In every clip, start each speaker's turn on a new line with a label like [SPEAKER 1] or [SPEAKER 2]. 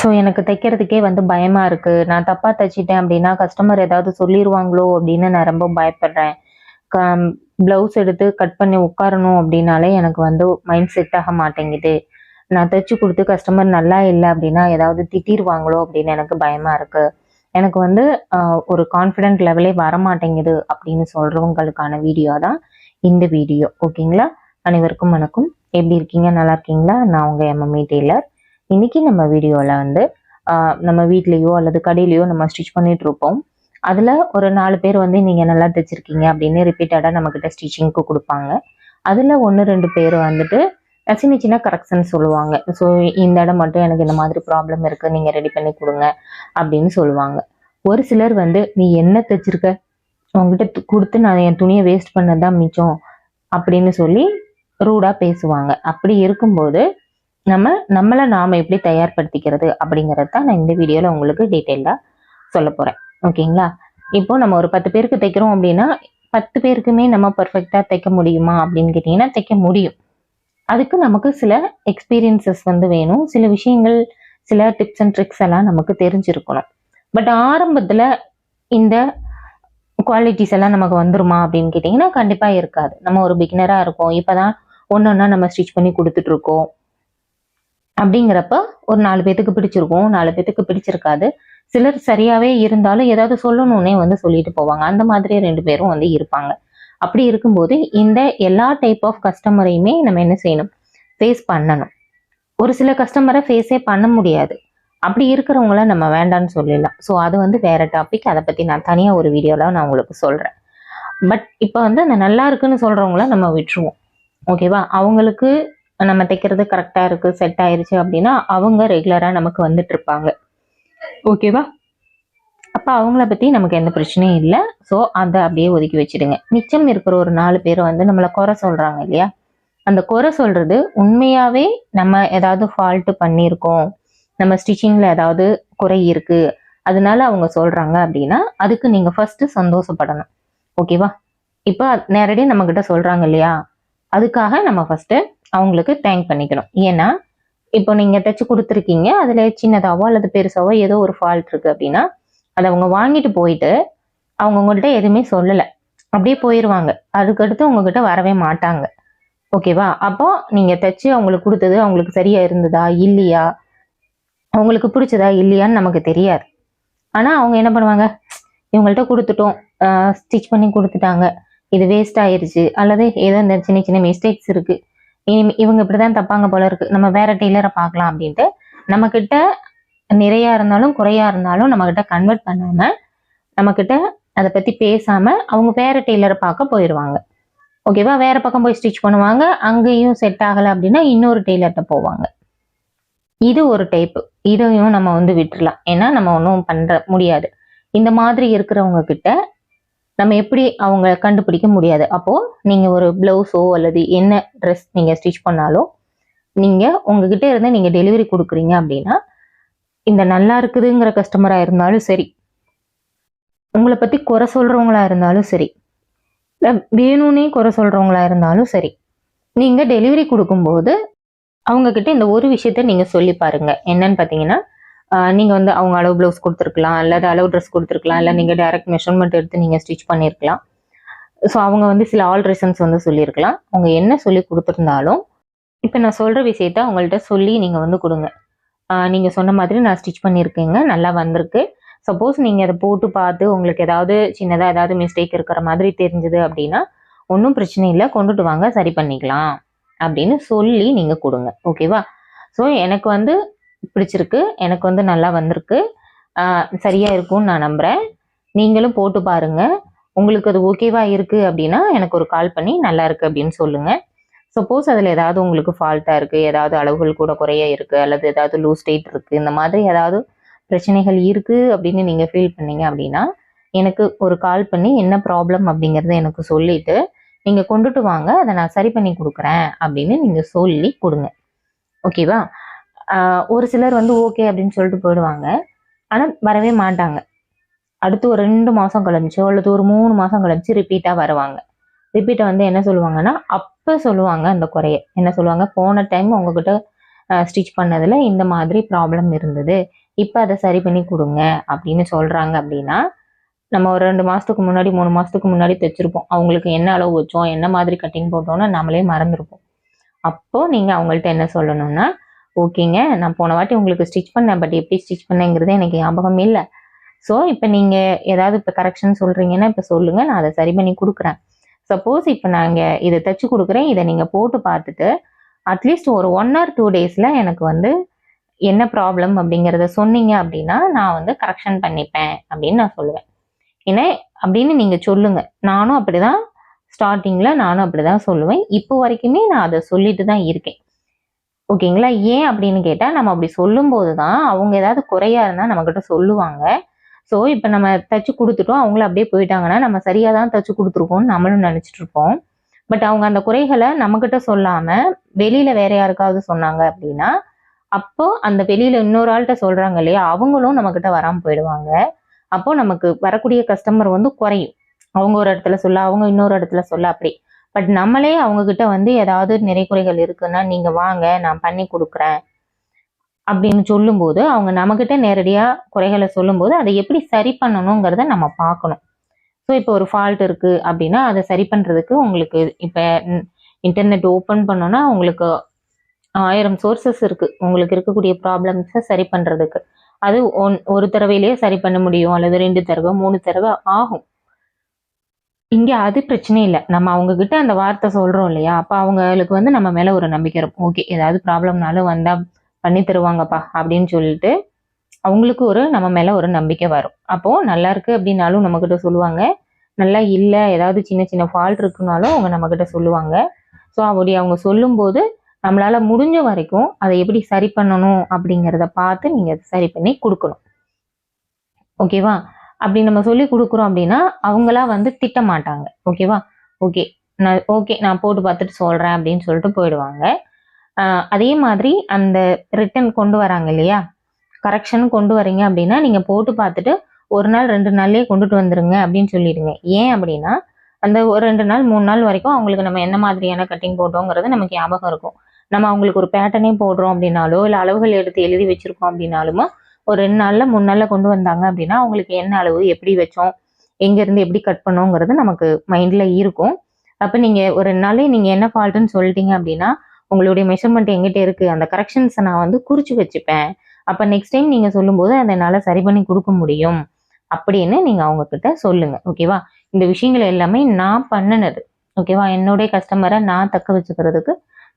[SPEAKER 1] So எனக்கு தைக்கிறதுக்கே வந்து பயமாக இருக்குது நான் தப்பாக தைச்சிட்டேன் அப்படின்னா கஸ்டமர் ஏதாவது சொல்லிடுவாங்களோ அப்படின்னு நான் ரொம்ப பயப்படுறேன். க ப்ளவுஸ் எடுத்து கட் பண்ணி உட்காரணும் அப்படின்னாலே எனக்கு வந்து மைண்ட் செட் ஆக மாட்டேங்குது. நான் தைச்சு கொடுத்து கஸ்டமர் நல்லா இல்லை அப்படின்னா ஏதாவது திட்டிருவாங்களோ அப்படின்னு எனக்கு பயமாக இருக்குது எனக்கு வந்து ஒரு கான்ஃபிடென்ட் லெவலே வர மாட்டேங்குது அப்படின்னு சொல்கிறவங்களுக்கான வீடியோ தான் இந்த வீடியோ ஓகேங்களா அனைவருக்கும் வணக்கம். எப்படி இருக்கீங்க? நல்லா இருக்கீங்களா? நான் உங்கள் எம்எம்ஏ டெய்லர். இன்றைக்கி நம்ம வீடியோவில் வந்து நம்ம வீட்லேயோ அல்லது கடையிலையோ நம்ம ஸ்டிச் பண்ணிகிட்ருப்போம் அதில் ஒரு நாலு பேர் வந்து நீங்கள் நல்லா தைச்சிருக்கீங்க? அப்படின்னு ரிப்பீட்டடாக நம்மக்கிட்ட ஸ்டிச்சிங்க்கு கொடுப்பாங்க. அதில் ஒன்று ரெண்டு பேர் வந்துட்டு சின்ன சின்ன கரெக்ஷன் சொல்லுவாங்க. ஸோ இந்த இடம் மட்டும் எனக்கு இந்த மாதிரி ப்ராப்ளம் இருக்குது நீங்கள் ரெடி பண்ணி கொடுங்க. அப்படின்னு சொல்லுவாங்க. ஒரு சிலர் வந்து நீ என்ன தைச்சிருக்க? உங்ககிட்ட கொடுத்து நான் என் துணியை வேஸ்ட் பண்ணதான் மிச்சம். அப்படின்னு சொல்லி ரூடாக பேசுவாங்க. அப்படி இருக்கும்போது நம்ம நம்மளை நாம் எப்படி தயார்படுத்திக்கிறது அப்படிங்கிறது தான் நான் இந்த வீடியோவில் உங்களுக்கு டீட்டெயிலாக சொல்ல போகிறேன் ஓகேங்களா? இப்போ நம்ம ஒரு பத்து பேருக்கு தைக்கிறோம் அப்படின்னா பத்து பேருக்குமே நம்ம பர்ஃபெக்டாக தைக்க முடியுமா அப்படின்னு கேட்டிங்கன்னா தைக்க முடியும். அதுக்கு நமக்கு சில எக்ஸ்பீரியன்சஸ் வந்து வேணும். சில விஷயங்கள் சில டிப்ஸ் அண்ட் ட்ரிக்ஸ் எல்லாம் நமக்கு தெரிஞ்சிருக்கணும். பட் ஆரம்பத்தில் இந்த குவாலிட்டிஸ் எல்லாம் நமக்கு வந்துருமா அப்படின்னு கேட்டிங்கன்னா கண்டிப்பாக இருக்காது. நம்ம ஒரு பிகினராக இருக்கோம். இப்போ தான் ஒன்று ஒன்றா நம்ம ஸ்டிச் பண்ணி கொடுத்துட்ருக்கோம் அப்படிங்கிறப்ப ஒரு நாலு பேத்துக்கு பிடிச்சிருக்கும் நாலு பேத்துக்கு பிடிச்சிருக்காது. சிலர் சரியாவே இருந்தாலும் ஏதாவது சொல்லணும்னே வந்து சொல்லிட்டு போவாங்க. அந்த மாதிரி ரெண்டு பேரும் வந்து இருப்பாங்க. அப்படி இருக்கும்போது இந்த எல்லா டைப் ஆஃப் கஸ்டமரையுமே நம்ம என்ன செய்யணும்? ஃபேஸ் பண்ணணும். ஒரு சில கஸ்டமரை ஃபேஸே பண்ண முடியாது. அப்படி இருக்கிறவங்கள நம்ம வேண்டாம்னு சொல்லிடலாம். ஸோ அது வந்து வேற டாபிக் அதை பற்றி நான் தனியாக ஒரு வீடியோவில் நான் உங்களுக்கு சொல்கிறேன் பட் இப்போ வந்து அந்த நல்லா இருக்குன்னு சொல்கிறவங்கள நம்ம விட்டுருவோம். ஓகேவா அவங்களுக்கு நம்ம தைக்கிறது கரெக்டாக இருக்குது செட் ஆயிருச்சு அப்படின்னா அவங்க ரெகுலராக நமக்கு வந்துட்டு இருப்பாங்க. ஓகேவா அப்போ அவங்கள பற்றி நமக்கு எந்த பிரச்சனையும் இல்லை. ஸோ அதை அப்படியே ஒதுக்கி வச்சிடுங்க. மிச்சம் இருக்கிற ஒரு நாலு பேர் வந்து நம்மளை குறை சொல்கிறாங்க இல்லையா? அந்த குறை சொல்கிறது உண்மையாகவே நம்ம ஏதாவது ஃபால்ட்டு பண்ணியிருக்கோம். நம்ம ஸ்டிச்சிங்கில் ஏதாவது குறை இருக்குது அதனால அவங்க சொல்கிறாங்க அப்படின்னா அதுக்கு நீங்கள் ஃபஸ்ட்டு சந்தோஷப்படணும். ஓகேவா இப்போ நேரடியாக நம்மக்கிட்ட சொல்கிறாங்க இல்லையா? அதுக்காக நம்ம ஃபஸ்ட்டு அவங்களுக்கு தேங்க் பண்ணிக்கணும். ஏன்னா இப்போ நீங்கள் தைச்சு கொடுத்துருக்கீங்க அதில் சின்னதாவோ அல்லது பெருசாவோ ஏதோ ஒரு ஃபால்ட் இருக்குது அப்படின்னா அதை அவங்க வாங்கிட்டு போயிட்டு அவங்க உங்கள்கிட்ட எதுவுமே சொல்லலை. அப்படியே போயிடுவாங்க அதுக்கடுத்து உங்ககிட்ட வரவே மாட்டாங்க. ஓகேவா அப்போ நீங்கள் தைச்சு அவங்களுக்கு கொடுத்தது அவங்களுக்கு சரியா இருந்ததா? இல்லையா? அவங்களுக்கு பிடிச்சதா? இல்லையான்னு நமக்கு தெரியாது. ஆனால் அவங்க என்ன பண்ணுவாங்க? இவங்கள்ட்ட கொடுத்துட்டோம். ஸ்டிச் பண்ணி கொடுத்துட்டாங்க. இது வேஸ்ட் ஆயிடுச்சு அல்லது ஏதோ இந்த சின்ன சின்ன மிஸ்டேக்ஸ் இருக்குது இவங்க இப்படிதான் தப்பாங்க போல இருக்கு. நம்ம வேற டெய்லரை பார்க்கலாம் அப்படின்ட்டு நம்ம கிட்ட நிறையா இருந்தாலும் குறையா இருந்தாலும் நம்ம கிட்ட கன்வெர்ட் பண்ணாம நம்ம கிட்ட அதை பத்தி பேசாம அவங்க வேற டெய்லரை பார்க்க போயிடுவாங்க ஓகேவா வேற பக்கம் போய் ஸ்டிச் பண்ணுவாங்க. அங்கேயும் செட் ஆகலை அப்படின்னா இன்னொரு டெய்லர்கிட்ட போவாங்க. இது ஒரு டைப் இதையும் நம்ம வந்து விட்டுறலாம். ஏன்னா நம்ம ஒன்றும் பண்ற முடியாது. இந்த மாதிரி இருக்கிறவங்க கிட்ட நம்ம எப்படி அவங்க கண்டுபிடிக்க முடியாது. அப்போ நீங்க ஒரு பிளவுஸோ அல்லது என்ன ட்ரெஸ் நீங்க ஸ்டிச் பண்ணாலும் நீங்க உங்ககிட்ட இருந்து நீங்க டெலிவரி கொடுக்குறீங்க அப்படின்னா இந்த நல்லா இருக்குதுங்கிற கஸ்டமரா இருந்தாலும் சரி உங்களை பத்தி குறை சொல்றவங்களா இருந்தாலும் சரி வேணும்னே குறை சொல்றவங்களா இருந்தாலும் சரி நீங்க டெலிவரி கொடுக்கும்போது அவங்க கிட்ட இந்த ஒரு விஷயத்த நீங்க சொல்லி பாருங்க. என்னன்னு பாத்தீங்கன்னா நீங்கள் வந்து அவங்க அளவு ப்ளவுஸ் கொடுத்துருக்கலாம் அல்லது அளவு ட்ரெஸ் கொடுத்துருக்கலாம் இல்லை நீங்கள் டைரக்ட் மெஷர்மெண்ட் எடுத்து நீங்கள் ஸ்டிச் பண்ணியிருக்கலாம். ஸோ அவங்க வந்து சில ஆல்ட்ரேஷன்ஸ் வந்து சொல்லியிருக்கலாம். அவங்க என்ன சொல்லி கொடுத்துருந்தாலும் இப்போ நான் சொல்கிற விஷயத்த அவங்கள்ட்ட சொல்லி நீங்கள் வந்து கொடுங்க. நீங்கள் சொன்ன மாதிரி நான் ஸ்டிச் பண்ணியிருக்கேங்க நல்லா வந்திருக்கு. சப்போஸ் நீங்கள் அதை போட்டு பார்த்து உங்களுக்கு ஏதாவது சின்னதாக ஏதாவது மிஸ்டேக் இருக்கிற மாதிரி தெரிஞ்சது அப்படின்னா ஒன்றும் பிரச்சனை இல்லை கொண்டுட்டு வாங்க சரி பண்ணிக்கலாம். அப்படின்னு சொல்லி நீங்கள் கொடுங்க. ஓகேவா ஸோ எனக்கு வந்து பிடிச்சிருக்கு. எனக்கு வந்து நல்லா வந்திருக்கு. சரியாக இருக்கும்னு நான் நம்புறேன். நீங்களும் போட்டு பாருங்க. உங்களுக்கு அது ஓகேவா இருக்குது அப்படின்னா எனக்கு ஒரு கால் பண்ணி நல்லா இருக்குது அப்படின்னு சொல்லுங்கள் சப்போஸ் அதில் ஏதாவது உங்களுக்கு ஃபால்ட்டாக இருக்குது ஏதாவது அளவுகள் கூட குறைய இருக்குது அல்லது ஏதாவது லூஸ் ஸ்டேட் இருக்குது இந்த மாதிரி ஏதாவது பிரச்சனைகள் இருக்குது அப்படின்னு நீங்கள் ஃபீல் பண்ணீங்க அப்படின்னா எனக்கு ஒரு கால் பண்ணி என்ன ப்ராப்ளம் அப்படிங்கிறத எனக்கு சொல்லிவிட்டு நீங்கள் கொண்டுட்டு வாங்க. அதை நான் சரி பண்ணி கொடுக்குறேன் அப்படின்னு நீங்கள் சொல்லி கொடுங்க. ஓகேவா ஒரு சிலர் வந்து ஓகே அப்படின்னு சொல்லிட்டு போயிடுவாங்க. ஆனால் வரவே மாட்டாங்க. அடுத்து ஒரு ரெண்டு மாதம் கழிச்சோ அல்லது ஒரு மூணு மாதம் கழிச்சு ரிப்பீட்டாக வருவாங்க. ரிப்பீட்டை வந்து என்ன சொல்லுவாங்கன்னா அப்போ சொல்லுவாங்க அந்த குறைய. என்ன சொல்லுவாங்க? போன டைம் உங்ககிட்ட ஸ்டிச் பண்ணதில் இந்த மாதிரி ப்ராப்ளம் இருந்தது. இப்போ அதை சரி பண்ணி கொடுங்க அப்படின்னு சொல்கிறாங்க அப்படின்னா நம்ம ஒரு ரெண்டு மாதத்துக்கு முன்னாடி மூணு மாதத்துக்கு முன்னாடி தைச்சிருப்போம். அவங்களுக்கு என்ன அளவு வச்சோம் என்ன மாதிரி கட்டிங் போட்டோம்னா நம்மளே மறந்துருப்போம். அப்போது நீங்கள் அவங்கள்ட்ட என்ன சொல்லணும்னா ஓகேங்க நான் போன வாட்டி உங்களுக்கு ஸ்டிச் பண்ணேன் பட் எப்படி ஸ்டிச் பண்ணேங்கிறது எனக்கு ஞாபகம் இல்லை. ஸோ இப்போ நீங்கள் ஏதாவது இப்போ கரெக்ஷன் சொல்கிறீங்கன்னா இப்போ சொல்லுங்கள் நான் அதை சரி பண்ணி கொடுக்குறேன். சப்போஸ் இப்போ நாங்கள் இதை தைச்சி கொடுக்குறேன் இதை நீங்கள் போட்டு பார்த்துட்டு அட்லீஸ்ட் ஒரு ஒன் ஆர் டூ டேஸில் எனக்கு வந்து என்ன ப்ராப்ளம் அப்படிங்கிறத சொன்னீங்க அப்படின்னா நான் வந்து கரெக்ஷன் பண்ணிப்பேன் அப்படின்னு நான் சொல்லுவேன். ஏன்னா அப்படின்னு நீங்கள் சொல்லுங்கள் நானும் அப்படிதான் ஸ்டார்டிங்கில் நானும் அப்படி தான் சொல்லுவேன். இப்போ வரைக்குமே நான் அதை சொல்லிட்டு தான் இருக்கேன். ஓகேங்களா? ஏன் அப்படின்னு கேட்டால் நம்ம அப்படி சொல்லும்போது தான் அவங்க ஏதாவது குறையா இருந்தால் நம்மக்கிட்ட சொல்லுவாங்க. ஸோ இப்போ நம்ம தச்சு கொடுத்துட்டோம் அவங்கள அப்படியே போயிட்டாங்கன்னா நம்ம சரியாக தான் தச்சு கொடுத்துருக்கோம்னு நம்மளும் நினச்சிட்டு இருப்போம். பட் அவங்க அந்த குறைகளை நம்மக்கிட்ட சொல்லாமல் வெளியில் வேற யாருக்காவது சொன்னாங்க அப்படின்னா அப்போ அந்த வெளியில இன்னொரு ஆள்கிட்ட சொல்றாங்க இல்லையா அவங்களும் நம்மக்கிட்ட வராமல் போயிடுவாங்க. அப்போ நமக்கு வரக்கூடிய கஸ்டமர் வந்து குறையும். அவங்க ஒரு இடத்துல சொல்ல அவங்க இன்னொரு இடத்துல சொல்ல அப்படி. பட் நம்மளே அவங்க கிட்ட வந்து ஏதாவது நிறை குறைகள் இருக்குன்னா நீங்க வாங்க நான் பண்ணி கொடுக்குறேன் அப்படின்னு சொல்லும்போது அவங்க நம்மக்கிட்ட நேரடியாக குறைகளை சொல்லும்போது அதை எப்படி சரி பண்ணணுங்கிறத நம்ம பார்க்கணும். ஸோ இப்போ ஒரு ஃபால்ட் இருக்கு அப்படின்னா அதை சரி பண்ணுறதுக்கு உங்களுக்கு இப்போ இன்டர்நெட் ஓப்பன் பண்ணோன்னா உங்களுக்கு ஆயிரம் சோர்சஸ் இருக்கு. உங்களுக்கு இருக்கக்கூடிய ப்ராப்ளம்ஸை சரி பண்ணுறதுக்கு அது ஒன் ஒரு தடவையிலேயே சரி பண்ண முடியும் அல்லது ரெண்டு தடவை மூணு தடவை ஆகும். இங்கே அது பிரச்சனை இல்லை. நம்ம அவங்கக்கிட்ட அந்த வார்த்தை சொல்கிறோம் இல்லையா? அப்போ அவங்களுக்கு வந்து நம்ம மேலே ஒரு நம்பிக்கை இருக்கும். ஓகே ஏதாவது ப்ராப்ளம்னாலும் வந்தால் பண்ணி தருவாங்கப்பா அப்படின்னு சொல்லிட்டு அவங்களுக்கு ஒரு நம்ம மேலே ஒரு நம்பிக்கை வரும். அப்போது நல்லா இருக்குது அப்படின்னாலும் நம்மக்கிட்ட சொல்லுவாங்க. நல்லா இல்லை ஏதாவது சின்ன சின்ன ஃபால்ட் இருக்குனாலும் அவங்க நம்மக்கிட்ட சொல்லுவாங்க. ஸோ அப்படி அவங்க சொல்லும்போது நம்மளால் முடிஞ்ச வரைக்கும் அதை எப்படி சரி பண்ணணும் அப்படிங்கிறத பார்த்து நீங்கள் சரி பண்ணி கொடுக்கணும். ஓகேவா? அப்படி நம்ம சொல்லி கொடுக்குறோம் அப்படின்னா அவங்களா வந்து திட்ட மாட்டாங்க ஓகேவா? ஓகே. நான் ஓகே நான் போட்டு பார்த்துட்டு சொல்கிறேன் அப்படின்னு சொல்லிட்டு போயிடுவாங்க. அதே மாதிரி அந்த ரிட்டன் கொண்டு வராங்க இல்லையா? கரெக்ஷன் கொண்டு வரீங்க அப்படின்னா நீங்கள் போட்டு பார்த்துட்டு ஒரு நாள் ரெண்டு நாள்லேயே கொண்டுட்டு வந்துருங்க அப்படின்னு சொல்லிடுங்க. ஏன் அப்படின்னா அந்த ஒரு ரெண்டு நாள் மூணு நாள் வரைக்கும் அவங்களுக்கு நம்ம என்ன மாதிரியான கட்டிங் போட்டோங்கிறது நமக்கு ஞாபகம் இருக்கும். நம்ம அவங்களுக்கு ஒரு பேட்டர்னே போடுறோம் அப்படின்னாலோ இல்லை அளவுகள் எடுத்து எழுதி வச்சிருக்கோம் அப்படின்னாலுமோ ஒரு ரெண்டு நாளில் மூணு நாளில் கொண்டு வந்தாங்க அப்படின்னா அவங்களுக்கு என்ன அளவு எப்படி வச்சோம் எங்கேருந்து எப்படி கட் பண்ணோங்கிறது நமக்கு மைண்டில் இருக்கும். அப்போ நீங்கள் ஒரு ரெண்டு நாளே நீங்கள் என்ன ஃபால்ட்டுன்னு சொல்லிட்டீங்க அப்படின்னா உங்களுடைய மெஷர்மெண்ட் எங்கிட்ட இருக்குது அந்த கரெக்ஷன்ஸை நான் வந்து குறித்து வச்சுப்பேன். அப்போ நெக்ஸ்ட் டைம் நீங்கள் சொல்லும்போது அதை என்னால் சரி பண்ணி கொடுக்க முடியும் அப்படின்னு நீங்கள் அவங்கக்கிட்ட சொல்லுங்கள் ஓகேவா இந்த விஷயங்கள் எல்லாமே நான் பண்ணினது ஓகேவா என்னுடைய கஸ்டமரை நான் தக்க வச்சுக்கிறதுக்கு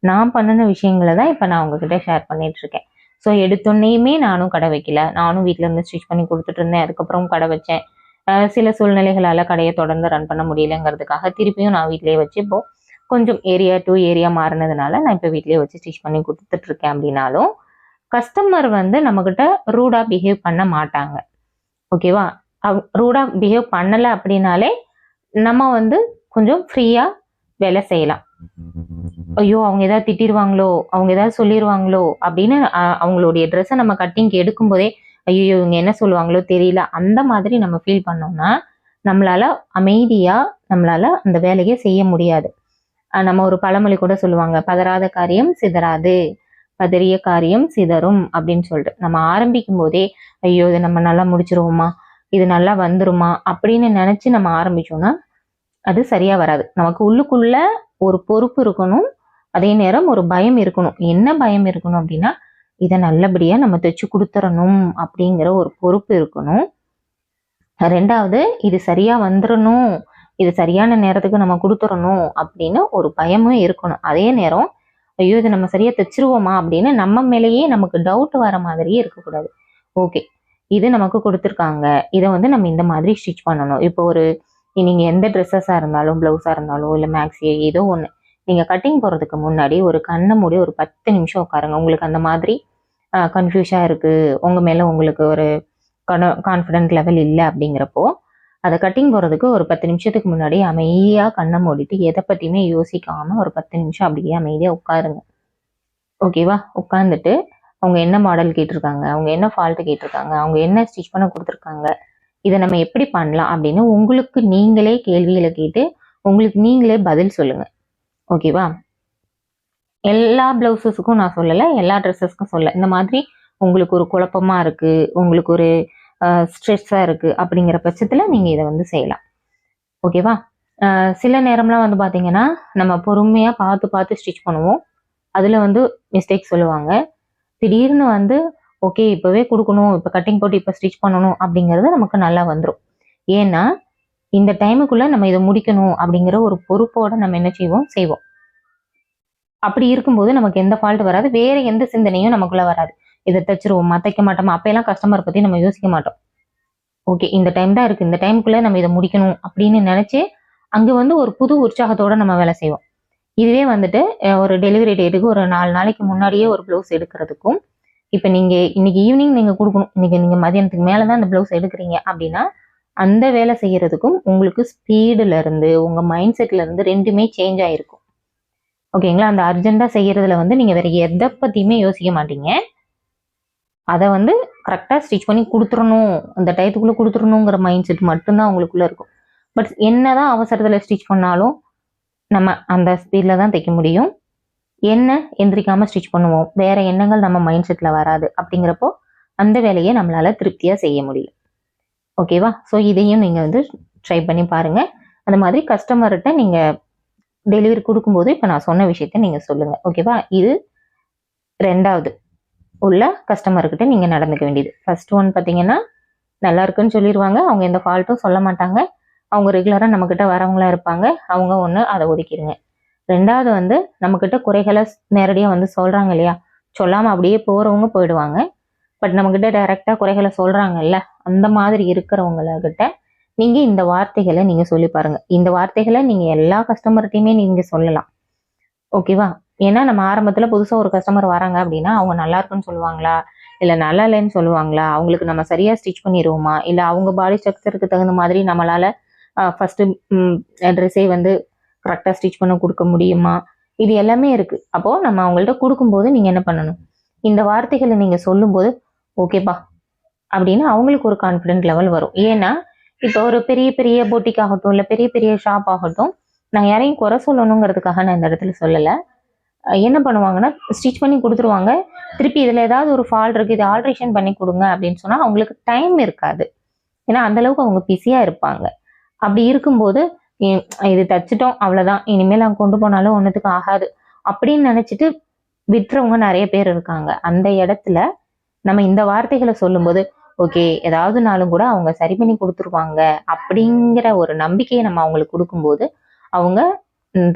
[SPEAKER 1] நான் பண்ணின விஷயங்களை தான் இப்போ நான் உங்ககிட்ட ஷேர் பண்ணிட்டு இருக்கேன். ஸோ எடுத்தோன்னையுமே நானும் கடை வைக்கல. நானும் வீட்ல இருந்து ஸ்டிச் பண்ணி கொடுத்துட்டு இருந்தேன் அதுக்கப்புறம் கடை வச்சேன். சில சூழ்நிலைகளால கடையை தொடர்ந்து ரன் பண்ண முடியலங்கிறதுக்காக திருப்பியும் நான் வீட்லயே வச்சு இப்போ கொஞ்சம் ஏரியா டு ஏரியா மாறினதுனால நான் இப்போ வீட்லயே வச்சு ஸ்டிச் பண்ணி கொடுத்துட்டு இருக்கேன் அப்படின்னாலும் கஸ்டமர் வந்து நம்மக்கிட்ட ரூடா பிஹேவ் பண்ண மாட்டாங்க. ஓகேவா அவ் ரூடா பிஹேவ் பண்ணலை அப்படின்னாலே நம்ம வந்து கொஞ்சம் ஃப்ரீயா வேலை செய்யலாம். ஐயோ அவங்க ஏதாவது திட்டிடுவாங்களோ அவங்க ஏதாவது சொல்லிடுவாங்களோ அப்படின்னு அவங்களுடைய ட்ரெஸ்ஸை நம்ம கட்டிங்க்கு எடுக்கும்போதே ஐயோ இவங்க என்ன சொல்லுவாங்களோ தெரியல. அந்த மாதிரி நம்ம ஃபீல் பண்ணோம்னா நம்மளால அமைதியா நம்மளால அந்த வேலையை செய்ய முடியாது. நம்ம ஒரு பழமொழி கூட சொல்லுவாங்க பதறாத காரியம் சிதறாது பதறிய காரியம் சிதறும் அப்படின்னு சொல்லிட்டு. நம்ம ஆரம்பிக்கும் போதே ஐயோ இதை நம்ம நல்லா முடிச்சிருவோமா? இது நல்லா வந்துருமா? அப்படின்னு நினைச்சு நம்ம ஆரம்பிச்சோம்னா அது சரியா வராது. நமக்கு உள்ளுக்குள்ள ஒரு பொறுப்பு இருக்கணும் அதே நேரம் ஒரு பயம் இருக்கணும். என்ன பயம் இருக்கணும் அப்படின்னா இதை நல்லபடியா நம்ம தைச்சு கொடுத்துறணும் அப்படிங்கிற ஒரு பொறுப்பு இருக்கணும். ரெண்டாவது இது சரியா வந்துடணும் இது சரியான நேரத்துக்கு நம்ம கொடுத்துறணும் அப்படின்னு ஒரு பயமும் இருக்கணும். அதே நேரம் ஐயோ இதை நம்ம சரியா தைச்சிருவோமா அப்படின்னு நம்ம மேலேயே நமக்கு டவுட் வர மாதிரியே இருக்கக்கூடாது. ஓகே இது நமக்கு கொடுத்துருக்காங்க. இதை வந்து நம்ம இந்த மாதிரி ஸ்டிச் பண்ணணும். இப்போ ஒரு நீங்க எந்த ட்ரெஸ்ஸஸாக இருந்தாலும் ப்ளவுஸாக இருந்தாலும் இல்லை மேக்ஸி ஏதோ ஒன்று நீங்கள் கட்டிங் போகிறதுக்கு முன்னாடி ஒரு கண்ணை மூடி ஒரு பத்து நிமிஷம் உட்காருங்க. உங்களுக்கு அந்த மாதிரி கன்ஃபியூஷாக இருக்குது உங்கள் மேலே உங்களுக்கு ஒரு கான்ஃபிடென்ட் லெவல் இல்லை அப்படிங்கிறப்போ அதை கட்டிங் போகிறதுக்கு ஒரு பத்து நிமிஷத்துக்கு முன்னாடி அமைதியாக கண்ணை மூடிட்டு எதை பற்றியுமே யோசிக்காமல் ஒரு பத்து நிமிஷம் அப்படியே அமைதியாக உட்காருங்க. ஓகேவா உட்காந்துட்டு அவங்க என்ன மாடல் கேட்டிருக்காங்க? அவங்க என்ன ஃபால்ட்டு கேட்டிருக்காங்க? அவங்க என்ன ஸ்டிச் பண்ண கொடுத்துருக்காங்க? இதை நம்ம எப்படி பண்ணலாம் அப்படின்னு உங்களுக்கு நீங்களே கேள்விகளை கேட்டு உங்களுக்கு நீங்களே பதில் சொல்லுங்கள் ஓகேவா? எல்லா ப்ளவுஸஸுக்கும் நான் சொல்லலை எல்லா ட்ரெஸ்ஸஸ்க்கும் சொல்ல. இந்த மாதிரி உங்களுக்கு ஒரு குழப்பமா இருக்கு உங்களுக்கு ஒரு ஸ்ட்ரெஸ்ஸாக இருக்கு அப்படிங்கிற பட்சத்தில் நீங்கள் இதை வந்து செய்யலாம். ஓகேவா? சில நேரம்லாம் வந்து பார்த்தீங்கன்னா நம்ம பொறுமையாக பார்த்து பார்த்து ஸ்டிச் பண்ணுவோம். அதில் வந்து மிஸ்டேக் சொல்லுவாங்க. திடீர்னு வந்து ஓகே இப்போவே கொடுக்கணும் இப்போ கட்டிங் போட்டு இப்போ ஸ்டிச் பண்ணணும் அப்படிங்கிறது நமக்கு நல்லா வந்துடும் ஏன்னா இந்த டைமுக்குள்ளே நம்ம இதை முடிக்கணும் அப்படிங்கிற ஒரு பொறுப்போட நம்ம என்ன செய்வோம்? செய்வோம். அப்படி இருக்கும்போது நமக்கு எந்த ஃபால்ட் வராது. வேற எந்த சிந்தனையும் நமக்குள்ள வராது. இதை தைச்சிருவோமா? தைக்க மாட்டோமா? அப்பெல்லாம் கஸ்டமர் பத்தி நம்ம யோசிக்க மாட்டோம். ஓகே இந்த டைம் தான் இருக்கு. இந்த டைமுக்குள்ள நம்ம இதை முடிக்கணும் அப்படின்னு நினைச்சு அங்க வந்து ஒரு புது உற்சாகத்தோட நம்ம வேலை செய்வோம். இதுவே வந்துட்டு ஒரு டெலிவரி டேட்டுக்கு ஒரு நாலு நாளைக்கு முன்னாடியே ஒரு ப்ளவுஸ் எடுக்கிறதுக்கும் இப்போ நீங்க இன்னைக்கு ஈவினிங் நீங்க கொடுக்கணும். இன்னைக்கு நீங்க மதியானத்துக்கு மேலே தான் அந்த ப்ளவுஸ் எடுக்கிறீங்க அப்படின்னா அந்த வேலை செய்யறதுக்கும் உங்களுக்கு ஸ்பீடுல இருந்து உங்கள் மைண்ட் செட்ல இருந்து ரெண்டுமே சேஞ்ச் ஆகிருக்கும் ஓகேங்களா அந்த அர்ஜெண்ட்டாக செய்யறதுல வந்து நீங்கள் வேற எதை பற்றியுமே யோசிக்க மாட்டீங்க. அதை வந்து கரெக்டாக ஸ்டிச் பண்ணி கொடுத்துடணும். அந்த டயத்துக்குள்ளே கொடுத்துடணுங்கிற மைண்ட் செட் மட்டும்தான் உங்களுக்குள்ள இருக்கும். பட் என்னதான் அவசரத்தில் ஸ்டிச் பண்ணாலும் நம்ம அந்த ஸ்பீடில் தான் தைக்க முடியும். என்ன எந்திரிக்காமல் ஸ்டிச் பண்ணுவோம்? வேறு எண்ணங்கள் நம்ம மைண்ட் செட்டில் வராது. அப்படிங்கிறப்போ அந்த வேலையை நம்மளால் திருப்தியாக செய்ய முடியும். ஓகேவா ஸோ இதையும் நீங்கள் வந்து ட்ரை பண்ணி பாருங்கள் அந்த மாதிரி கஸ்டமர்கிட்ட நீங்கள் டெலிவரி கொடுக்கும்போது இப்போ நான் சொன்ன விஷயத்த நீங்கள் சொல்லுங்கள் ஓகேவா இது ரெண்டாவது உள்ள கஸ்டமர்கிட்ட நீங்கள் நடந்துக்க வேண்டியது. ஃபர்ஸ்ட் ஒன் பார்த்தீங்கன்னா நல்லா இருக்குன்னு சொல்லிடுவாங்க அவங்க எந்த ஃபால்ட்டும் சொல்ல மாட்டாங்க. அவங்க ரெகுலராக நம்மக்கிட்ட வரவங்களா இருப்பாங்க. அவங்க ஒன்று அதை ஒதுக்கிடுங்க. ரெண்டாவது வந்து நம்மக்கிட்ட குறைகளை நேரடியாக வந்து சொல்கிறாங்க இல்லையா? சொல்லாமல் அப்படியே போகிறவங்க போயிடுவாங்க. பட் நம்மக்கிட்ட டைரெக்டாக குறைகளை சொல்கிறாங்கல்ல அந்த மாதிரி இருக்கிறவங்கக்கிட்ட நீங்கள் இந்த வார்த்தைகளை நீங்கள் சொல்லி பாருங்க. இந்த வார்த்தைகளை நீங்கள் எல்லா கஸ்டமர்கிட்டையுமே நீங்கள் சொல்லலாம். ஓகேவா ஏன்னா நம்ம ஆரம்பத்தில் புதுசாக ஒரு கஸ்டமர் வராங்க அப்படின்னா அவங்க நல்லா இருக்குன்னு சொல்லுவாங்களா? இல்லை நல்லா இல்லைன்னு சொல்லுவாங்களா? அவங்களுக்கு நம்ம சரியாக ஸ்டிச் பண்ணிடுவோமா இல்லை அவங்க பாடி ஸ்ட்ரக்சருக்கு தகுந்த மாதிரி நம்மளால ஃபஸ்ட்டு ட்ரெஸ்ஸே வந்து கரெக்டாக ஸ்டிச் பண்ண கொடுக்க முடியுமா? இது எல்லாமே இருக்கு. அப்போ நம்ம அவங்கள்ட்ட கொடுக்கும்போது நீங்க என்ன பண்ணணும்? இந்த வார்த்தைகளை நீங்க சொல்லும்போது ஓகேப்பா அப்படின்னு அவங்களுக்கு ஒரு கான்ஃபிடென்ட் லெவல் வரும். ஏன்னா இப்போ ஒரு பெரிய பெரிய போட்டிக் ஆகட்டும் இல்லை பெரிய பெரிய ஷாப் ஆகட்டும் நான் யாரையும் குறை சொல்லணுங்கிறதுக்காக நான் இந்த இடத்துல சொல்லலை. என்ன பண்ணுவாங்கன்னா ஸ்டிச் பண்ணி கொடுத்துருவாங்க. திருப்பி இதில் ஏதாவது ஒரு ஃபால்ட் இருக்குது இது ஆல்ட்ரேஷன் பண்ணி கொடுங்க அப்படின்னு சொன்னால் அவங்களுக்கு டைம் இருக்காது. ஏன்னா அந்தளவுக்கு அவங்க பிஸியாக இருப்பாங்க. அப்படி இருக்கும்போது இது தச்சிட்டோம் அவ்வளோதான் இனிமேல் அவங்க கொண்டு போனாலும் ஒன்றுத்துக்கு ஆகாது. அப்படின்னு நினச்சிட்டு விட்டுறவங்க நிறைய பேர் இருக்காங்க. அந்த இடத்துல நம்ம இந்த வார்த்தைகளை சொல்லும்போது ஓகே ஏதாவதுனாலும் கூட அவங்க சரி பண்ணி கொடுத்துருவாங்க அப்படிங்கிற ஒரு நம்பிக்கையை நம்ம அவங்களுக்கு கொடுக்கும்போது அவங்க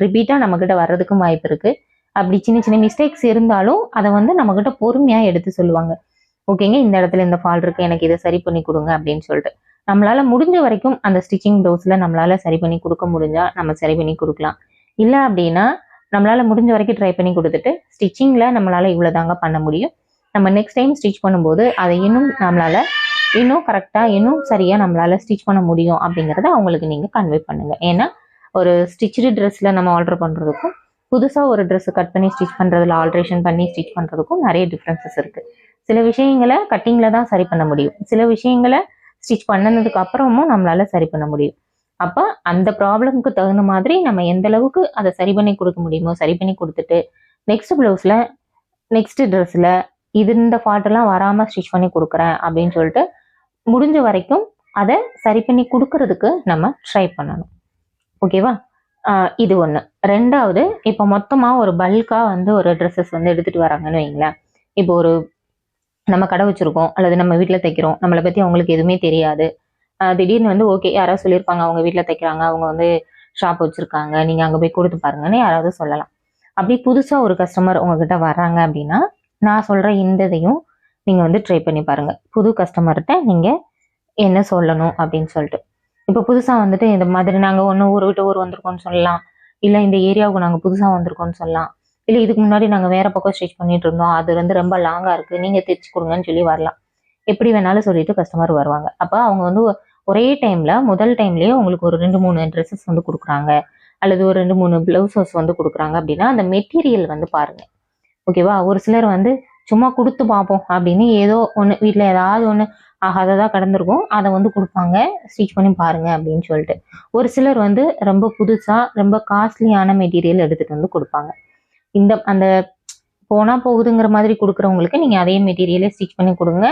[SPEAKER 1] ரிப்பீட்டாக நம்மக்கிட்ட வர்றதுக்கும் வாய்ப்பு இருக்கு. அப்படி சின்ன சின்ன மிஸ்டேக்ஸ் இருந்தாலும் அதை வந்து நம்மக்கிட்ட பொறுமையாக எடுத்து சொல்லுவாங்க. ஓகேங்க இந்த இடத்துல இந்த ஃபால் இருக்கு எனக்கு இதை சரி பண்ணி கொடுங்க அப்படின்னு சொல்லிட்டு. நம்மளால முடிஞ்ச வரைக்கும் அந்த ஸ்டிச்சிங் டோஸில் நம்மளால சரி பண்ணி கொடுக்க முடிஞ்சா நம்ம சரி பண்ணி கொடுக்கலாம். இல்லை அப்படின்னா நம்மளால முடிஞ்ச வரைக்கும் ட்ரை பண்ணி கொடுத்துட்டு ஸ்டிச்சிங்கில் நம்மளால இவ்வளோதாங்க பண்ண முடியும். நம்ம நெக்ஸ்ட் டைம் ஸ்டிச் பண்ணும்போது அதை இன்னும் நம்மளால இன்னும் கரெக்டாக இன்னும் சரியாக நம்மளால ஸ்டிச் பண்ண முடியும் அப்படிங்கிறத அவங்களுக்கு நீங்கள் கன்வே பண்ணுங்க. ஏன்னா ஒரு ஸ்டிச்சு ட்ரெஸ்ஸில் நம்ம ஆர்டர் பண்ணுறதுக்கும் புதுசாக ஒரு Dress கட் பண்ணி ஸ்டிச் பண்ணுறதுல ஆல்ட்ரேஷன் பண்ணி ஸ்டிச் பண்ணுறதுக்கும் நிறைய டிஃப்ரென்சஸ் இருக்குது சில விஷயங்களை கட்டிங்கில் தான் சரி பண்ண முடியும். சில விஷயங்களை ஸ்டிச் பண்ணதுக்கு அப்புறமும் நம்மளால சரி பண்ண முடியும். அப்போ அந்த ப்ராப்ளம்க்கு தகுந்த மாதிரி நம்ம எந்த அளவுக்கு அதை சரி பண்ணி கொடுக்க முடியுமோ சரி பண்ணி கொடுத்துட்டு நெக்ஸ்ட் ப்ளவுஸில் நெக்ஸ்ட் ட்ரெஸ்ஸில் இது இந்த ஃபால்ட்டெல்லாம் வராமல் ஸ்டிச் பண்ணி கொடுக்குறேன் அப்படின்னு சொல்லிட்டு முடிஞ்ச வரைக்கும் அதை சரி பண்ணி கொடுக்கறதுக்கு நம்ம ட்ரை பண்ணணும். ஓகேவா இது ஒன்று ரெண்டாவது இப்போ மொத்தமாக ஒரு பல்காக வந்து ஒரு ட்ரெஸ்ஸஸ் வந்து எடுத்துகிட்டு வராங்கன்னு வைங்களேன். இப்போ ஒரு நம்ம கடை வச்சுருக்கோம் அல்லது நம்ம வீட்டில் தைக்கிறோம் நம்மளை பற்றி அவங்களுக்கு எதுவுமே தெரியாது. திடீர்னு வந்து ஓகே யாராவது சொல்லியிருப்பாங்க அவங்க வீட்டில் தைக்கிறாங்க அவங்க வந்து ஷாப் வச்சுருக்காங்க நீங்கள் அங்கே போய் கொடுத்து பாருங்கன்னு யாராவது சொல்லலாம். அப்படி புதுசாக ஒரு கஸ்டமர் உங்ககிட்ட வர்றாங்க அப்படின்னா நான் சொல்கிற இந்த இதையும் நீங்கள் வந்து ட்ரை பண்ணி பாருங்கள் புது கஸ்டமர்கிட்ட நீங்கள் என்ன சொல்லணும் அப்படின்னு சொல்லிட்டு. இப்போ புதுசாக வந்துட்டு இந்த மாதிரி நாங்கள் ஒன்று ஊர் விட்டு ஊர் வந்திருக்கோம்னு சொல்லலாம். இல்லை இந்த ஏரியாவுக்கு நாங்கள் புதுசாக வந்திருக்கோம்னு சொல்லலாம். இல்லை இதுக்கு முன்னாடி நாங்கள் வேற பக்கம் ஸ்டிச் பண்ணிட்டு இருந்தோம். அது வந்து ரொம்ப லாங்காக இருக்குது நீங்கள் தைச்சு கொடுங்கன்னு சொல்லி வரலாம். எப்படி வேணாலும் சொல்லிட்டு கஸ்டமர் வருவாங்க. அப்போ அவங்க வந்து ஒரே டைமில் முதல் டைம்லேயே உங்களுக்கு ஒரு ரெண்டு மூணு ட்ரெஸ்ஸஸ் வந்து கொடுக்குறாங்க. அல்லது ஒரு ரெண்டு மூணு ப்ளவுஸஸ் வந்து கொடுக்குறாங்க அப்படின்னா அந்த மெட்டீரியல் வந்து பாருங்கள் ஓகேவா? ஒரு சிலர் வந்து சும்மா கொடுத்து பார்ப்போம் அப்படின்னு ஏதோ ஒன்று வீட்டில் ஏதாவது ஒன்று ஆகாததாக கடந்திருக்கும். அதை வந்து கொடுப்பாங்க. ஸ்டிச் பண்ணி பாருங்க அப்படின்னு சொல்லிட்டு. ஒரு சிலர் வந்து ரொம்ப புதுசாக ரொம்ப காஸ்ட்லியான மெட்டீரியல் எடுத்துகிட்டு வந்து கொடுப்பாங்க. இந்த அந்த போனால் போகுதுங்கிற மாதிரி கொடுக்குறவங்களுக்கு நீங்கள் அதே மெட்டீரியலே ஸ்டிச் பண்ணி கொடுங்க.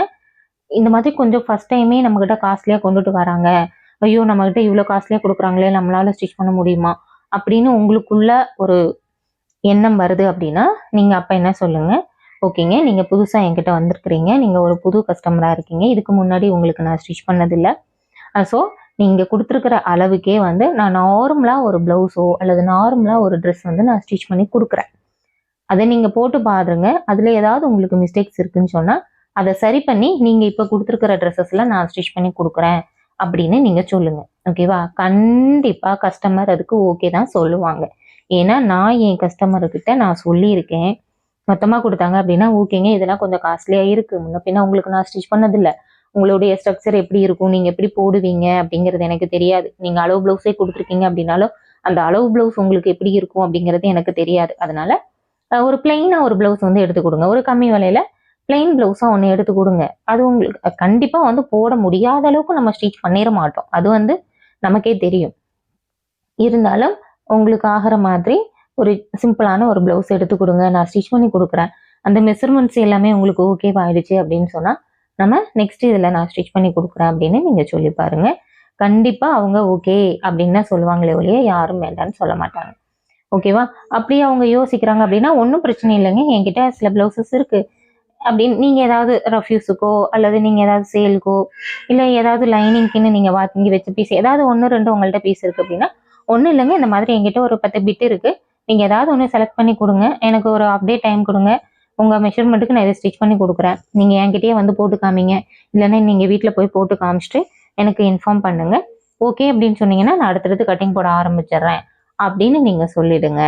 [SPEAKER 1] இந்த மாதிரி கொஞ்சம் ஃபஸ்ட் டைமே நம்மக்கிட்ட காஸ்ட்லியாக கொண்டுட்டு வராங்க. ஐயோ நம்மக்கிட்ட இவ்வளோ காஸ்ட்லியாக கொடுக்குறாங்களே நம்மளால ஸ்டிச் பண்ண முடியுமா? அப்படின்னு உங்களுக்குள்ள ஒரு எண்ணம் வருது அப்படின்னா நீங்கள் அப்போ என்ன சொல்லுங்கள் ஓகேங்க நீங்கள் புதுசாக என்கிட்ட வந்திருக்கிறீங்க. நீங்கள் ஒரு புது கஸ்டமராக இருக்கீங்க. இதுக்கு முன்னாடி உங்களுக்கு நான் ஸ்டிச் பண்ணதில்லை. ஸோ நீங்கள் கொடுத்துருக்கிற அளவுக்கே வந்து நான் நார்மலாக ஒரு ப்ளவுஸோ அல்லது நார்மலாக ஒரு ட்ரெஸ் வந்து நான் ஸ்டிச் பண்ணி கொடுக்குறேன். அதை நீங்கள் போட்டு பாருங்க. அதில் ஏதாவது உங்களுக்கு மிஸ்டேக்ஸ் இருக்குன்னு சொன்னால் அதை சரி பண்ணி நீங்கள் இப்போ கொடுத்துருக்கிற ட்ரெஸ்ஸஸில் நான் ஸ்டிச் பண்ணி கொடுக்குறேன் அப்படின்னு நீங்கள் சொல்லுங்கள் ஓகேவா கண்டிப்பாக கஸ்டமர் அதுக்கு ஓகே தான் சொல்லுவாங்க. ஏன்னா நான் என் கஸ்டமர்கிட்ட நான் சொல்லியிருக்கேன். மொத்தமாக கொடுத்தாங்க அப்படின்னா ஓகேங்க இதெல்லாம் கொஞ்சம் காஸ்ட்லியாக இருக்குது முன்ன பின்ன உங்களுக்கு நான் ஸ்டிச் பண்ணதில்லை. உங்களுடைய ஸ்ட்ரக்சர் எப்படி இருக்கும்? நீங்கள் எப்படி போடுவீங்க? அப்படிங்கிறது எனக்கு தெரியாது. நீங்கள் அளவு ப்ளவுஸே கொடுத்துருக்கீங்க அப்படின்னாலும் அந்த அளவு ப்ளவுஸ் உங்களுக்கு எப்படி இருக்கும் அப்படிங்கிறது எனக்கு தெரியாது. அதனால ஒரு பிளெயினாக ஒரு ப்ளவுஸ் வந்து எடுத்து கொடுங்க. ஒரு கம்மி விலையில பிளெயின் ப்ளவுஸாக ஒன்று எடுத்து கொடுங்க. அது உங்களுக்கு கண்டிப்பாக வந்து போட முடியாத அளவுக்கு நம்ம ஸ்டிச் பண்ணிட மாட்டோம். அது வந்து நமக்கே தெரியும். இருந்தாலும் உங்களுக்கு ஆகிற மாதிரி ஒரு சிம்பிளான ஒரு ப்ளவுஸ் எடுத்து கொடுங்க. நான் ஸ்டிச் பண்ணி கொடுக்குறேன். அந்த மெஷர்மெண்ட்ஸ் எல்லாமே உங்களுக்கு ஓகேவா ஆயிடுச்சு அப்படின்னு சொன்னால் நம்ம நெக்ஸ்ட் இதில் நான் ஸ்டிச் பண்ணி கொடுக்குறேன் அப்படின்னு நீங்கள் சொல்லி பாருங்க. கண்டிப்பாக அவங்க ஓகே அப்படின்னு சொல்லுவாங்களே ஒழிய யாரும் வேண்டாம்னு சொல்ல மாட்டாங்க. ஓகேவா அப்படியே அவங்க யோசிக்கிறாங்க அப்படின்னா ஒன்றும் பிரச்சனை இல்லைங்க. என்கிட்ட சில ப்ளவுசஸ் இருக்குது அப்படின்னு நீங்கள் ஏதாவது ரஃப்யூஸுக்கோ அல்லது நீங்கள் ஏதாவது சேலுக்கோ இல்லை ஏதாவது லைனிங்க்குன்னு நீங்கள் வாங்கி வச்ச பீஸ் ஏதாவது ஒன்று ரெண்டு உங்கள்கிட்ட பீஸ் இருக்குது அப்படின்னா ஒன்றும் இல்லைங்க இந்த மாதிரி என்கிட்ட ஒரு பத்து பிட் இருக்குது நீங்கள் ஏதாவது ஒன்று செலக்ட் பண்ணி கொடுங்க. எனக்கு ஒரு அப்டேட் டைம் கொடுங்க. உங்கள் மெஷர்மெண்ட்டுக்கு நான் இதை ஸ்டிச் பண்ணி கொடுக்குறேன். நீங்கள் என்கிட்டயே வந்து போட்டு காமிங்க. இல்லைன்னா நீங்கள் வீட்டில் போய் போட்டு காமிச்சிட்டு எனக்கு இன்ஃபார்ம் பண்ணுங்கள் ஓகே அப்படின்னு சொன்னீங்கன்னா நான் அடுத்தடுத்து கட்டிங் போட ஆரம்பிச்சிடுறேன். அப்படின்னு நீங்கள் சொல்லிடுங்க.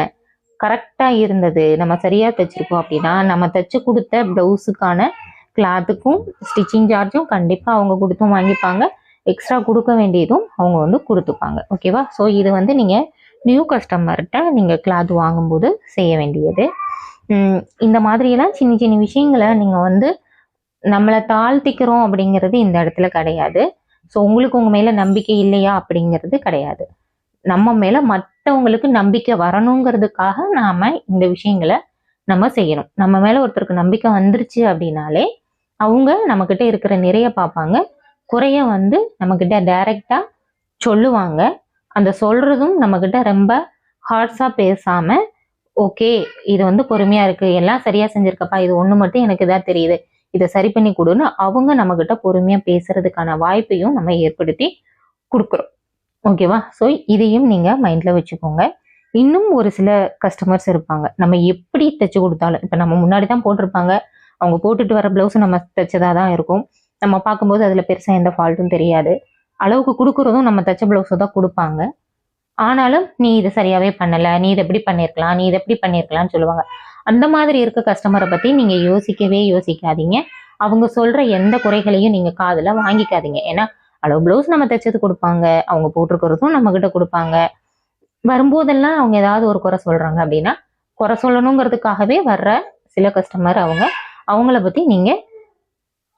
[SPEAKER 1] கரெக்டாக இருந்தது. நம்ம சரியாக தைச்சிருக்கோம் அப்படின்னா நம்ம தைச்சு கொடுத்த ப்ளவுஸுக்கான கிளாத்துக்கும் ஸ்டிச்சிங் சார்ஜும் கண்டிப்பாக அவங்க கொடுத்தும் வாங்கிப்பாங்க. எக்ஸ்ட்ரா கொடுக்க வேண்டியதும் அவங்க வந்து கொடுத்துப்பாங்க. ஓகேவா ஸோ இது வந்து நீங்கள் நியூ கஸ்டமர்கிட்ட நீங்கள் கிளாத் வாங்கும்போது செய்ய வேண்டியது. இந்த மாதிரியெல்லாம் சின்ன சின்ன விஷயங்களை நீங்கள் வந்து நம்மளை தாழ்த்திக்கிறோம் அப்படிங்கிறது இந்த இடத்துல கிடையாது. ஸோ உங்களுக்கு உங்கள் மேலே நம்பிக்கை இல்லையா அப்படிங்கிறது கிடையாது. நம்ம மேலே மற்றவங்களுக்கு நம்பிக்கை வரணுங்கிறதுக்காக நாம் இந்த விஷயங்களை நம்ம செய்யணும். நம்ம மேலே ஒருத்தருக்கு நம்பிக்கை வந்துருச்சு அப்படின்னாலே அவங்க நம்மக்கிட்ட இருக்கிற நிறைய பார்ப்பாங்க. குறைய வந்து நம்மக்கிட்ட டைரெக்டாக சொல்லுவாங்க. அந்த சொல்கிறதும் நம்மக்கிட்ட ரொம்ப ஹார்ட்ஸாக பேசாமல் ஓகே இது வந்து பொறுமையாக இருக்குது எல்லாம் சரியாக செஞ்சுருக்கப்பா. இது ஒன்று மட்டும் எனக்கு இதாக தெரியுது. இதை சரி பண்ணி கொடுன்னு அவங்க நம்மக்கிட்ட பொறுமையாக பேசுகிறதுக்கான வாய்ப்பையும் நம்ம ஏற்படுத்தி கொடுக்குறோம். ஓகேவா? ஸோ இதையும் நீங்கள் மைண்டில் வச்சுக்கோங்க. இன்னும் ஒரு சில கஸ்டமர்ஸ் இருப்பாங்க. நம்ம எப்படி தைச்சு கொடுத்தாலும் இப்போ நம்ம முன்னாடி தான் போட்டிருப்பாங்க. அவங்க போட்டுட்டு வர ப்ளவுஸ் நம்ம தைச்சதாக தான் இருக்கும். நம்ம பார்க்கும்போது அதில் பெருசாக எந்த ஃபால்ட்டும் தெரியாது. அளவுக்கு கொடுக்குறதும் நம்ம தைச்ச ப்ளவுஸை தான் கொடுப்பாங்க. ஆனாலும் நீ இதை சரியாகவே பண்ணலை நீ இதை எப்படி பண்ணியிருக்கலாம் நீ இதை எப்படி பண்ணியிருக்கலாம்னு சொல்லுவாங்க. அந்த மாதிரி இருக்க கஸ்டமரை பற்றி நீங்கள் யோசிக்கவே யோசிக்காதீங்க. அவங்க சொல்கிற எந்த குறைகளையும் நீங்கள் காதில் வாங்கிக்காதீங்க. ஏன்னா அளவு ப்ளவுஸ் நம்ம தைச்சது கொடுப்பாங்க. அவங்க போட்டிருக்கிறதும் நம்மக்கிட்ட கொடுப்பாங்க. வரும்போதெல்லாம் அவங்க ஏதாவது ஒரு குறை சொல்கிறாங்க அப்படின்னா குறை சொல்லணுங்கிறதுக்காகவே வர்ற சில கஸ்டமர் அவங்க அவங்கள பற்றி நீங்கள்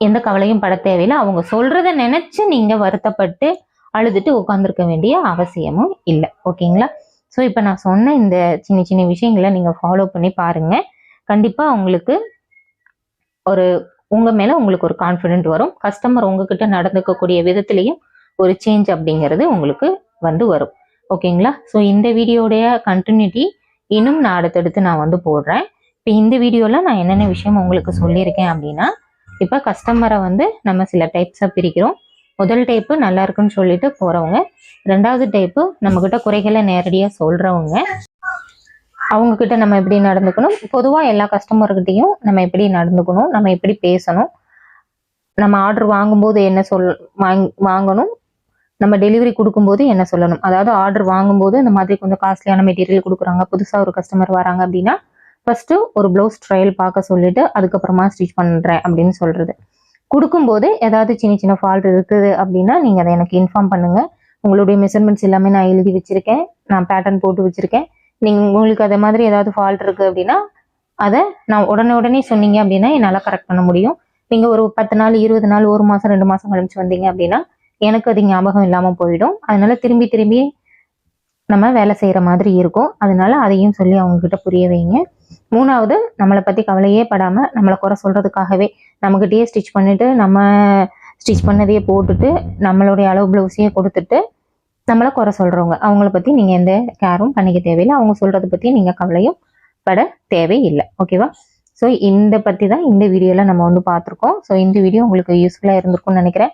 [SPEAKER 1] எந்த கவலையும் பட தேவையில்லை. அவங்க சொல்கிறத நினச்சி நீங்கள் வருத்தப்பட்டு அழுதுட்டு உட்காந்துருக்க வேண்டிய அவசியமும் இல்லை. ஓகேங்களா? ஸோ இப்போ நான் சொன்ன இந்த சின்ன சின்ன விஷயங்களை நீங்கள் ஃபாலோ பண்ணி பாருங்கள் கண்டிப்பாக உங்களுக்கு ஒரு உங்கள் மேலே உங்களுக்கு ஒரு கான்ஃபிடென்ட் வரும். கஸ்டமர் உங்ககிட்ட நடந்துக்கக்கூடிய விதத்துலேயும் ஒரு சேஞ்ச் அப்படிங்கிறது உங்களுக்கு வந்து வரும். ஓகேங்களா? ஸோ இந்த வீடியோடைய கண்டினியூட்டி இன்னும் நான் அடுத்தடுத்து நான் வந்து போடுறேன். இப்போ இந்த வீடியோவில் நான் என்னென்ன விஷயம் உங்களுக்கு சொல்லியிருக்கேன் அப்படின்னா இப்போ கஸ்டமரை வந்து நம்ம சில டைப்ஸாக பிரிக்கிறோம். முதல் டைப்பு நல்லா இருக்குன்னு சொல்லிட்டு போகிறவங்க ரெண்டாவது டைப்பு நம்மக்கிட்ட குறைகளை நேரடியாக சொல்கிறவங்க அவங்கக்கிட்ட நம்ம எப்படி நடந்துக்கணும்? பொதுவாக எல்லா கஸ்டமர்கிட்டையும் நம்ம எப்படி நடந்துக்கணும்? நம்ம எப்படி பேசணும்? நம்ம ஆர்டர் வாங்கும்போது என்ன சொல் வாங் வாங்கணும்? நம்ம டெலிவரி கொடுக்கும்போது என்ன சொல்லணும்? அதாவது ஆர்டர் வாங்கும்போது இந்த மாதிரி கொஞ்சம் காஸ்ட்லியான மெட்டீரியல் கொடுக்குறாங்க புதுசாக ஒரு கஸ்டமர் வராங்க அப்படின்னா ஃபஸ்ட்டு ஒரு ப்ளவுஸ் ட்ரையல் பார்க்க சொல்லிட்டு அதுக்கப்புறமா ஸ்டிச் பண்ணுறேன் அப்படின்னு சொல்கிறது கொடுக்கும்போது ஏதாவது சின்ன சின்ன ஃபால்ட் இருக்குது அப்படின்னா நீங்கள் அதை எனக்கு இன்ஃபார்ம் பண்ணுங்கள் உங்களுடைய மெஷர்மெண்ட்ஸ் எல்லாமே நான் எழுதி வச்சுருக்கேன். நான் பேட்டர்ன் போட்டு வச்சுருக்கேன். நீங்கள் உங்களுக்கு அதே மாதிரி ஏதாவது ஃபால்ட் இருக்குது அப்படின்னா அதை நான் உடனே உடனே சொன்னீங்க அப்படின்னா என்னால் கரெக்ட் பண்ண முடியும். நீங்கள் ஒரு பத்து நாள் இருபது நாள் ஒரு மாதம் ரெண்டு மாதம் கழிச்சு வந்தீங்க அப்படின்னா எனக்கு அது ஞாபகம் இல்லாமல் போயிடும். அதனால திரும்பி திரும்பி நம்ம வேலை செய்கிற மாதிரி இருக்கும். அதனால அதையும் சொல்லி அவங்கக்கிட்ட புரிய வைங்க. மூணாவது நம்மளை பற்றி கவலையே படாமல் நம்மளை குறை சொல்கிறதுக்காகவே நம்மகிட்டயே ஸ்டிச் பண்ணிவிட்டு நம்ம ஸ்டிச் பண்ணதையே போட்டுட்டு நம்மளுடைய அளவு ப்ளவுஸையே கொடுத்துட்டு நம்மளை குறை சொல்கிறவங்க அவங்கள பற்றி நீங்கள் எந்த கேரும் பண்ணிக்க தேவையில்லை. அவங்க சொல்கிறத பற்றி நீங்கள் கவலையும் பட தேவையில்லை. ஓகேவா ஸோ இந்த பற்றி தான் இந்த வீடியோவில் நம்ம வந்து பார்த்துருக்கோம். ஸோ இந்த வீடியோ உங்களுக்கு யூஸ்ஃபுல்லாக இருந்திருக்கும்னு நினைக்கிறேன்.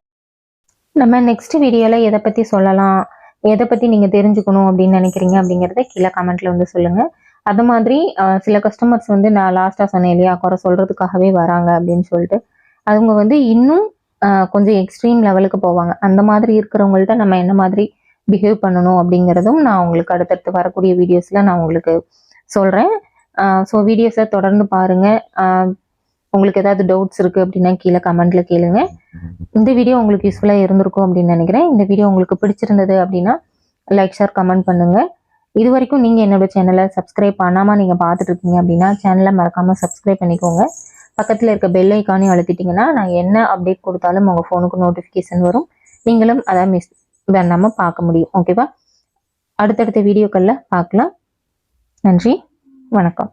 [SPEAKER 1] நம்ம நெக்ஸ்ட் வீடியோவில் எதை பற்றி சொல்லலாம்? எதை பற்றி நீங்கள் தெரிஞ்சுக்கணும் அப்படின்னு நினைக்கிறீங்க அப்படிங்கிறத கீழே கமெண்ட்டில் வந்து சொல்லுங்கள் அது மாதிரி சில கஸ்டமர்ஸ் வந்து நான் லாஸ்ட்டாக சொன்னேன் இல்லையா குறை சொல்கிறதுக்காகவே வராங்க அப்படின்னு சொல்லிட்டு. அவங்க வந்து இன்னும் கொஞ்சம் எக்ஸ்ட்ரீம் லெவலுக்கு போவாங்க. அந்த மாதிரி இருக்கிறவங்கள்ட்ட நம்ம என்ன மாதிரி பிஹேவ் பண்ணணும் அப்படிங்கிறதும் நான் உங்களுக்கு அடுத்தடுத்து வரக்கூடிய வீடியோஸில் நான் உங்களுக்கு சொல்கிறேன் ஸோ வீடியோஸை தொடர்ந்து பாருங்கள் உங்களுக்கு ஏதாவது டவுட்ஸ் இருக்குது அப்படின்னா கீழே கமெண்ட்டில் கேளுங்க. இந்த வீடியோ உங்களுக்கு யூஸ்ஃபுல்லாக இருந்திருக்கும் அப்படின்னு நினைக்கிறேன். இந்த வீடியோ உங்களுக்கு பிடிச்சிருந்தது அப்படின்னா லைக் ஷேர் கமெண்ட் பண்ணுங்கள் இது வரைக்கும் நீங்கள் என்னோட சேனலை சப்ஸ்கிரைப் பண்ணாமல் நீங்கள் பார்த்துட்டு இருக்கீங்க அப்படின்னா சேனலை மறக்காமல் சப்ஸ்கிரைப் பண்ணிக்கோங்க. பக்கத்தில் இருக்க பெல் ஐக்கானையும் அழுத்திட்டிங்கன்னா நான் என்ன அப்டேட் கொடுத்தாலும் உங்கள் ஃபோனுக்கு நோட்டிஃபிகேஷன் வரும். நீங்களும் அதை மிஸ் பண்ணாமல் பார்க்க முடியும். ஓகேவா அடுத்தடுத்த வீடியோக்களில் பார்க்கலாம். நன்றி. வணக்கம்.